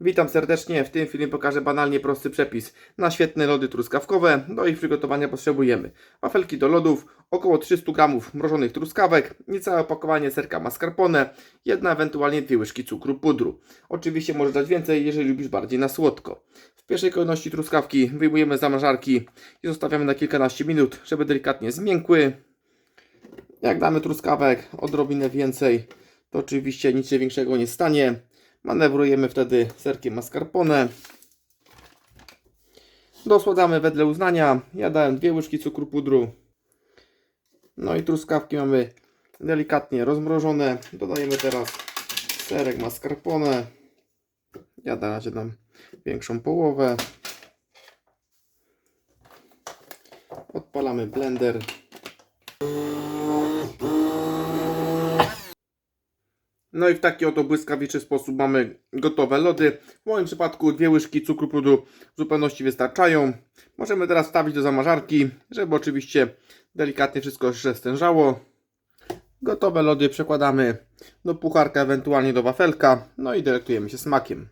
Witam serdecznie. W tym filmie pokażę banalnie prosty przepis na świetne lody truskawkowe. Do ich przygotowania potrzebujemy wafelki do lodów, około 300 g mrożonych truskawek, niecałe opakowanie serka mascarpone, jedna ewentualnie dwie łyżki cukru pudru. Oczywiście możesz dać więcej, jeżeli lubisz bardziej na słodko. W pierwszej kolejności truskawki wyjmujemy z zamrażarki i zostawiamy na kilkanaście minut, żeby delikatnie zmiękły. Jak damy truskawek odrobinę więcej, to oczywiście nic się większego nie stanie. Manewrujemy wtedy serkiem mascarpone. Dosładamy wedle uznania. Ja dałem dwie łyżki cukru pudru. No i truskawki mamy delikatnie rozmrożone. Dodajemy teraz serek mascarpone. Ja na razie dam większą połowę. Odpalamy blender. No i w taki oto błyskawiczy sposób mamy gotowe lody. W moim przypadku dwie łyżki cukru pudru w zupełności wystarczają. Możemy teraz wstawić do zamarzarki, żeby oczywiście delikatnie wszystko się stężało. Gotowe lody przekładamy do pucharka, ewentualnie do wafelka. No i delektujemy się smakiem.